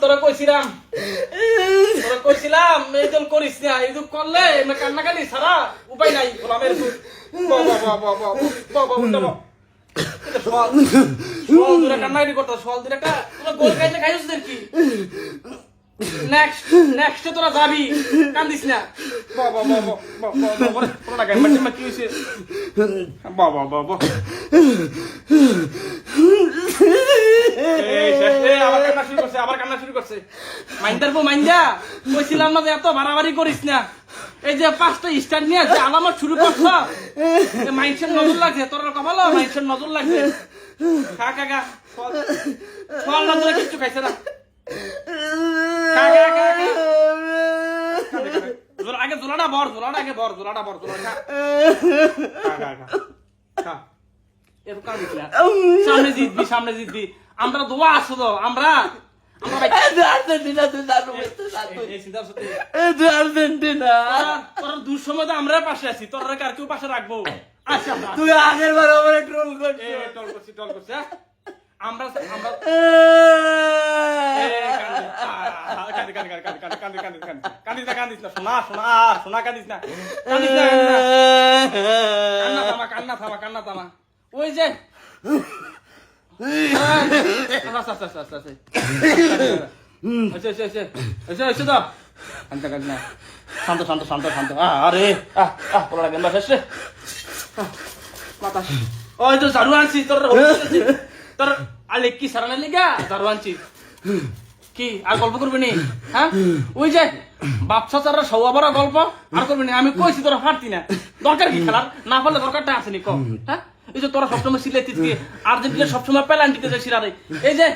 তোরা কইছিলাম। কইছিলাম এই করিস না, এই করলে এমনি কান্নাকানি ছাড়া উপায় নাই গোলামের ভূত। করতো সল দূরে একটা তোরা গোল নেক্সট নেক্সট তোরা যাবি কান্দিস না বাবা বাবা বাবা তোরা মাইন্দার বউ মাইন্দা কইছিলাম না যে এত বাড়াবাড়ি করিস না এই যে পাঁচটা স্টার নিয়ে আলামত শুরু করছ মাইন্সের নজর লাগছে তোর কপাল মাইন্সের নজর লাগছে খা খা ফল নজরে কিচ্ছু খাইছে না খা খা খা খা খা, খা, খা। বর আগে বর বর সামনে জিতবি সামনে জিতবি। আমরা দোয়া আমরা আমরা পাশে আছি তোর আর কেউ পাশে রাখব। আচ্ছা তুই আগের বার আমার ট্রোল করছিস। টল করছি টল করছি হ্যাঁ? আমরা আমরা। ওই যে। শান্ত শান্ত শান্ত শান্ত আরে আহ আহ বলা লাগে রে। বাতাস ওই তো ঝাড়ু আনছি তোর তোর আলে কি লিগা? কি আর গল্প করবি নি? হ্যাঁ? ওই যে বাপসা চারা সৌয়া বড় গল্প আর করবি নি? আমি কইছি তোরা ফাটতি না। দরকার কি খেলার? না পারলে দরকারটা আছে নি কম হ্যাঁ? এই যে তোরা সবসময় সিলেটি দিয়ে আর্জেন্টিনা সবসময় পেলান্টিতে যায় সিরারে। এই যে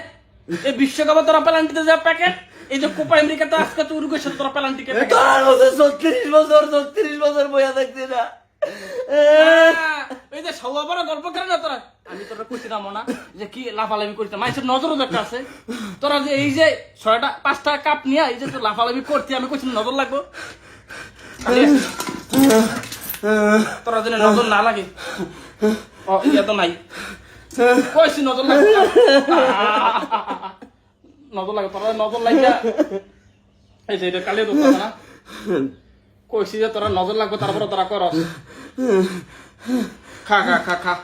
এই বিশ্বকাপে তোরা পেলান্টিতে যা প্যাকেট এই যে কোপা আমেরিকাতে আজকে তো উরুগুয়ের সাথে তোরা পেলান্টিকে ছত্রিশ বছর ছত্রিশ বছর বইয়া থাকছি না। এই যে সৌয়া বড় গল্প করে না তোরা? আমি তোরা কইছিলাম না যে কি লাফালাফি করিতাম মানুষের নজরও দেখা আছে। তোরা যে এই যে ছয়টা, পাঁচটা কাপ নিয়ে এই যে লাফালাফি করতে, আমি কইছিলাম নজর লাগবো? তোরা যেন নজর না লাগে। ও, ইয়া তো নাই। কইছি নজর লাগবে নজর লাগে, তোরা নজর লাগিয়া এই যে এটা কালিয়া দোকান না। কইছি যে তোরা নজর লাগবে তারপরে তোরা করস। খা খা খা খা।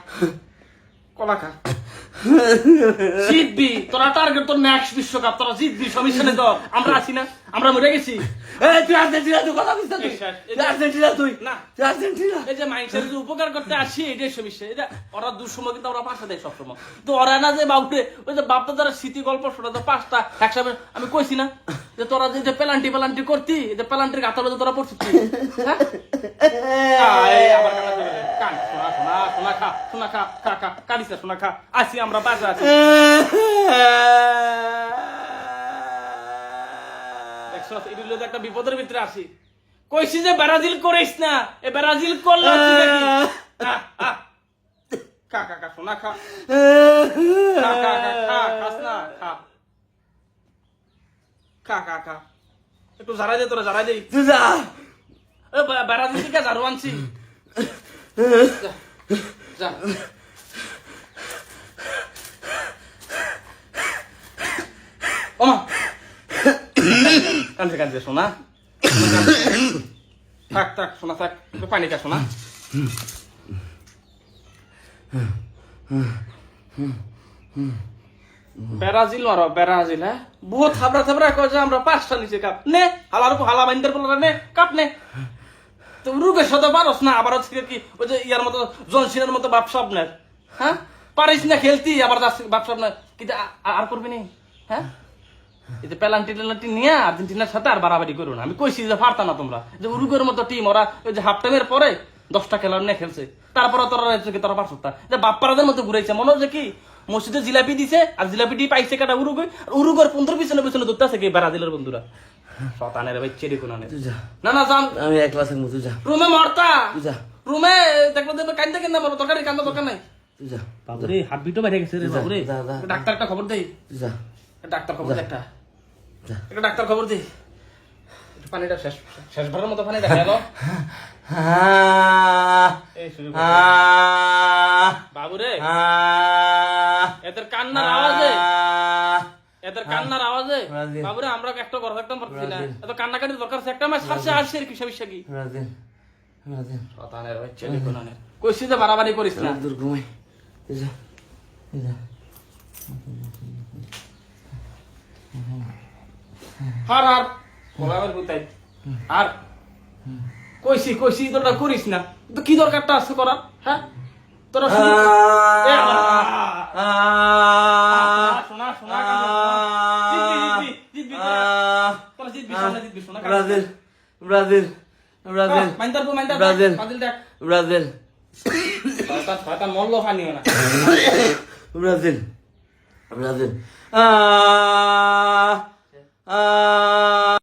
কলা খা জিতবি তোরা টার্গেট তোর নেক্সট বিশ্বকাপ তোরা জিতবি সমস্যা নেই তো। আমরা আছি না আমরা মরে গেছি। এই তুই আর্জেন্টিনা তুই কথা বুঝতে তুই? আর্জেন্টিনা তুই? না। তুই আর্জেন্টিনা? এই যে মানুষের যে উপকার করতে আসি এটাই সমস্যা এটা ওরা দুঃসময় কিন্তু ওরা পাশে দেয় সবসময়। তো ওরা না যে বাবুরে ওই যে বাপটা স্মৃতি গল্প শোনা তো পাঁচটা একসাথে আমি কইছি না। যে তোরা যে পেলান্টি পেলান্টি করতি যে পেলান্টির গাথা বাজে তোরা পড়ছিস হ্যাঁ। আছি আমরা বাসা আছি একটা বিপদের ভিতরে আছি কইছি যে ব্রাজিল করিস না এ ব্রাজিল করলে হচ্ছে কি? আহ, আহ। খা খা খা শোনা খা খা খা খা খা খাস না খা খা খা খা। একটু জারাই দে তোরা দেই তুই যা। এ বা- ব্রাজিল থেকে ঝাড়ু আনছি। যা, ওমা কান্দে কান্দে শোনা থাক থাক শোনা থাক। পানি খা শোনা ব্রাজিল মারো ব্রাজিল হ্যাঁ? বহুত কয় যে আমরা পাঁচটা নিচে কাপ। নে, হালার উপর হালা নে, কাপ নে। তো পারস না, আবার হচ্ছে কি, ওই যে ইয়ার মতো জনসিনের মতো স্বপ্নের হ্যাঁ? পারিস না খেলতি, আবার যাচ্ছিস বাপ স্বপ্নের কিন্তু আর করবি নি হ্যাঁ? যে পেলান্টি টেলান্টি নিয়ে আর্জেন্টিনার সাথে আর বাড়াবাড়ি না। আমি কইছি যে পারতা না তোমরা। যে উরুগের মতো টিম ওরা ওই যে হাফ টাইমের পরে দশটা খেলার নিয়ে খেলছে। তারপরে তোরা তোরা পারছ যে বাপ্পারাদের মতো ঘুরাইছে, মনে হচ্ছে কি মসজিদে জিলাপি দিছে আর জিলাপিটি পাইছে কাটা উরুগুই আর উরুগের পনেরো পিছনে পিছনে ধরতে আছে কি ব্রাজিলের বন্ধুরা? শতানের ভাই চেরি কোনানে না না যান আমি তুই যা। রুমে মরতা? যা। রুমে দেখল কান্দে কেন মরো তরকারি কান্দা দরকার নাই। যা। বাবুরে হাত বিটো বাইরে গেছে রে বাবুরে। ডাক্তার একটা খবর দেই। যা। ডাক্তার খবর দে একটা। একটা ডাক্তার খবর দে পানিটা শেষ শেষবারের মতো পানিটা গেল আহ, কান্নার আওয়াজে? এদের কান্নার আওয়াজে? বাবুরে আমরা একটা ঘর থাকতাম পারছি না। এত কান্নাকাটি দরকার আছে একটা মাস সারছে আসছে আর কিসা বিশা কি? শতানের হচ্ছে কোনানের কইছি যে বাড়াবাড়ি করিস না। দূর ঘুমাই যা, যা। হার হার। বলাবার আর কইছি কইছি তোরা করিস না। তো কি দরকারটা আছে করার? হ্যাঁ? তোরা শুধু- এ, আ, আ, আহ, শোনা শোনা জিতবি জিতবি জিতবি তোরা। আহ, তোরা জিতবি সামনে জিতবি শোনা Brazil Brazil Brazil Brazil. Brazil Brazil Brazil Brazil আ আহ,